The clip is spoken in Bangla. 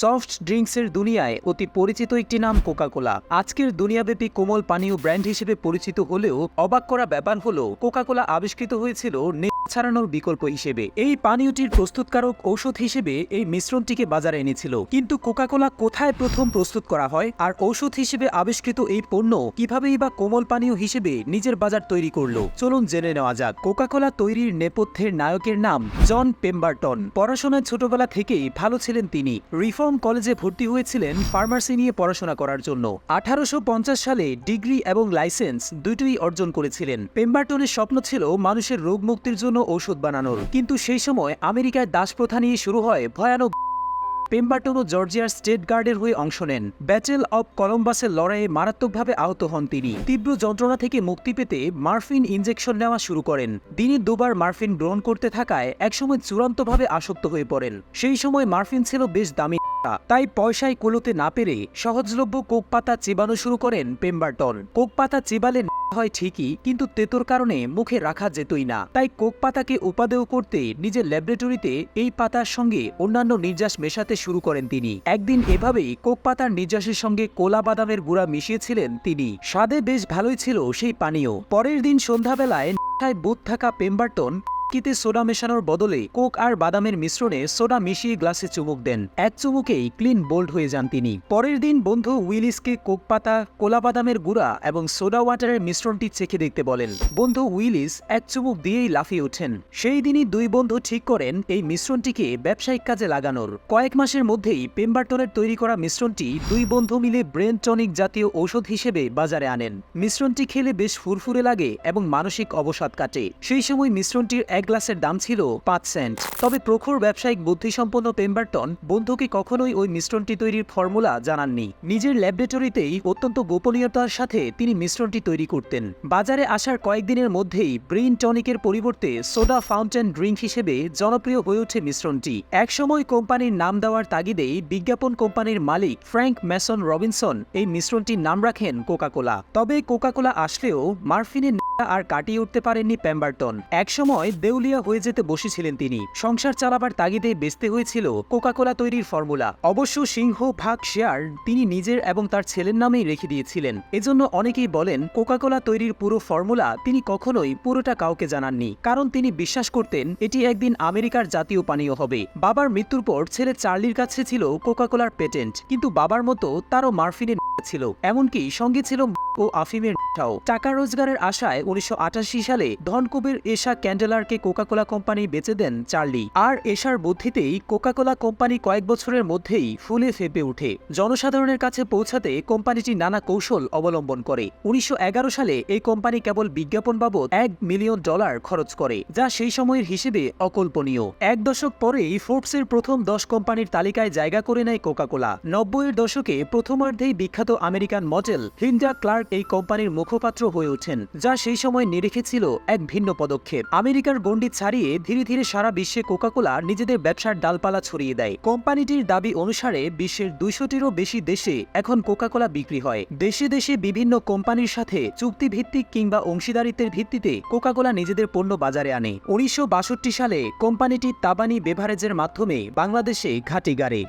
সফট ড্রিঙ্কসের দুনিয়ায় অতি পরিচিত একটি নাম কোকাকোলা। আজকের দুনিয়াব্যাপী কোমল পানীয় ব্র্যান্ড হিসেবে পরিচিত হলেও অবাক করা ব্যাপার হলো, কোকাকোলা আবিষ্কৃত হয়েছিল ছাড়ানোর বিকল্প হিসেবে। এই পানীয়টির প্রস্তুতকারক ঔষধ হিসেবে এই মিশ্রণটিকে বাজারে এনেছিল। কিন্তু কোকাকোলা কোথায় প্রথম প্রস্তুত করা হয় আর ঔষধ হিসেবে আবিষ্কৃত এই পণ্য কিভাবেই বা কোমল পানীয় হিসেবে নিজের বাজার তৈরি করল? চলুন জেনে নেওয়া যাক। কোকাকোলা তৈরির নেপথ্যের নায়কের নাম জন পেম্বারটন। পড়াশোনায় ছোটবেলা থেকেই ভালো ছিলেন তিনি। রিফর্ম কলেজে ভর্তি হয়েছিলেন ফার্মাসি নিয়ে পড়াশোনা করার জন্য। আঠারোশো পঞ্চাশ সালে ডিগ্রি এবং লাইসেন্স দুটোই অর্জন করেছিলেন। পেম্বারটনের স্বপ্ন ছিল মানুষের রোগ মুক্তির জন্য ঔষধ বানানোর। কিন্তু সেই সময় আমেরিকায় দাসপ্রথা নিয়ে শুরু হয় ভয়ানক পেম্বারটন ও জর্জিয়ার স্টেট গার্ডের হয়ে অংশ নেন। ব্যাটেল অব কলম্বাসের লড়াইয়ে মারাত্মকভাবে আহত হন তিনি। তীব্র যন্ত্রণা থেকে মুক্তি পেতে মার্ফিন ইনজেকশন নেওয়া শুরু করেন। দিনে দুবার মার্ফিন গ্রহণ করতে থাকায় একসময় চূড়ান্তভাবে আসক্ত হয়ে পড়েন। সেই সময় মার্ফিন ছিল বেশ দামি তাই পয়সায় কুলোতে না পেরে সহজলভ্য কোক পাতা চেবানো শুরু করেন পেম্বারটন। কোক পাতা চেবালে হয় ঠিকই, কিন্তু তেতোর কারণে মুখে রাখা যেতই না। তাই কোক পাতাকে উপাদেয় করতে নিজের ল্যাবরেটরিতে এই পাতার সঙ্গে অন্যান্য নির্যাস মেশাতে শুরু করেন তিনি। একদিন এভাবেই কোক পাতার নির্যাসের সঙ্গে কোলা বাদামের গুঁড়া মিশিয়েছিলেন তিনি। স্বাদে বেশ ভালোই ছিল সেই পানীয়। পরের দিন সন্ধ্যাবেলায় বুথ থাকা পেম্বারটন কিতে সোডা মেশানোর বদলে কোক আর বাদামের মিশ্রণে সোডা মিশিয়ে গ্লাসে চুমুক দেন। এক চুমুকেই ক্লিন বোল্ড হয়ে যান তিনি। পরের দিন বন্ধু উইলিসকে কোক পাতা, কোলা বাদামের গুঁড়া এবং সোডা ওয়াটারের মিশ্রণটি চেখে দেখতে বলেন। বন্ধু উইলিস এক চুমুক দিয়েই লাফিয়ে ওঠেন। সেই দিনই দুই বন্ধু ঠিক করেন এই মিশ্রণটিকে ব্যবসায়িক কাজে লাগানোর। কয়েক মাসের মধ্যেই পেম্বারটনের তৈরি করা মিশ্রণটি দুই বন্ধু মিলে ব্রেন টনিক জাতীয় ঔষধ হিসেবে বাজারে আনেন। মিশ্রণটি খেলে বেশ ফুরফুরে লাগে এবং মানসিক অবসাদ কাটে। সেই সময় মিশ্রণটির এক গ্লাসের দাম ছিল পাঁচ সেন্ট। তবে প্রখর ব্যবসায়িক বুদ্ধিসম্পন্ন পেম্বারটন বন্ধুকে কখনোই ওই মিশ্রণটি তৈরির ফর্মুলা জানাননি। নিজের ল্যাবরেটরিতেই অত্যন্ত গোপনীয়তার সাথে তিনি মিশ্রণটি তৈরি করতেন। বাজারে আসার কয়েকদিনের মধ্যেই ব্রেইন টনিকের পরিবর্তে সোডা ফাউন্টেন ড্রিঙ্ক হিসেবে জনপ্রিয় হয়ে ওঠে মিশ্রণটি। একসময় কোম্পানির নাম দেওয়ার তাগিদেই বিজ্ঞাপন কোম্পানির মালিক ফ্র্যাঙ্ক ম্যাসন রবিনসন এই মিশ্রণটির নাম রাখেন কোকাকোলা। তবে কোকাকোলা আসলেও মার্ফিনের আর কাটিয়ে উঠতে পারেননি প্যাম্বারটন একসময় দেউলিয়া হয়ে যেতে বসেছিলেন তিনি। সংসার চালাবার তাগিদে বেচতে হয়েছিল কোকাকোলা তৈরির ফর্মুলা। অবশ্য সিংহ, ভাগ, শেয়ার তিনি নিজের এবং তার ছেলের নামেই রেখে দিয়েছিলেন। এজন্য অনেকেই বলেন, কোকাকোলা তৈরির পুরো ফর্মুলা তিনি কখনোই পুরোটা কাউকে জানাননি। কারণ তিনি বিশ্বাস করতেন, এটি একদিন আমেরিকার জাতীয় পানীয় হবে। বাবার মৃত্যুর পর ছেলে চার্লির কাছে ছিল কোকাকোলার পেটেন্ট। কিন্তু বাবার মতো তারও মার্ফিনের ছিল। এমনকি সঙ্গে ছিল ও আফিমের টাকা রোজগারের আশায় উনিশশো আটাশি সালে ধনকুবের এশা ক্যান্ডেলারকে কোকাকোলা কোম্পানি বেচে দেন চার্লি। আর এশার বুদ্ধিতেই কোকাকোলা কোম্পানি কয়েক বছরের মধ্যেই ফুলে ফেপে উঠে জনসাধারণের কাছে পৌঁছাতে কোম্পানিটি নানা কৌশল অবলম্বন করে। উনিশশো এগারো সালে এই কোম্পানি কেবল বিজ্ঞাপন বাবদ এক মিলিয়ন ডলার খরচ করে, যা সেই সময়ের হিসেবে অকল্পনীয়। এক দশক পরেই ফোর্বসের প্রথম দশ কোম্পানির তালিকায় জায়গা করে নেয় কোকাকোলা। নব্বইয়ের দশকে প্রথমার্ধেই বিখ্যাত আমেরিকান মডেল লিন্ডা ক্লার্ক এই কোম্পানির মুখপাত্র হয়ে ওঠেন, যা সেই সময় নিরেখে ছিল এক ভিন্ন পদক্ষেপ। আমেরিকার গণ্ডি ছাড়িয়ে ধীরে ধীরে সারা বিশ্বে কোকাকোলা নিজেদের ব্যবসার ডালপালা ছড়িয়ে দেয়। কোম্পানিটির দাবি অনুসারে বিশ্বের দুইশোটিরও বেশি দেশে এখন কোকাকোলা বিক্রি হয়। দেশে দেশে বিভিন্ন কোম্পানির সাথে চুক্তিভিত্তিক কিংবা অংশীদারিত্বের ভিত্তিতে কোকাকোলা নিজেদের পণ্য বাজারে আনে। উনিশশো বাষট্টি সালে কোম্পানিটি তাবানি বেভারেজের মাধ্যমে বাংলাদেশে ঘাঁটি গাড়ে।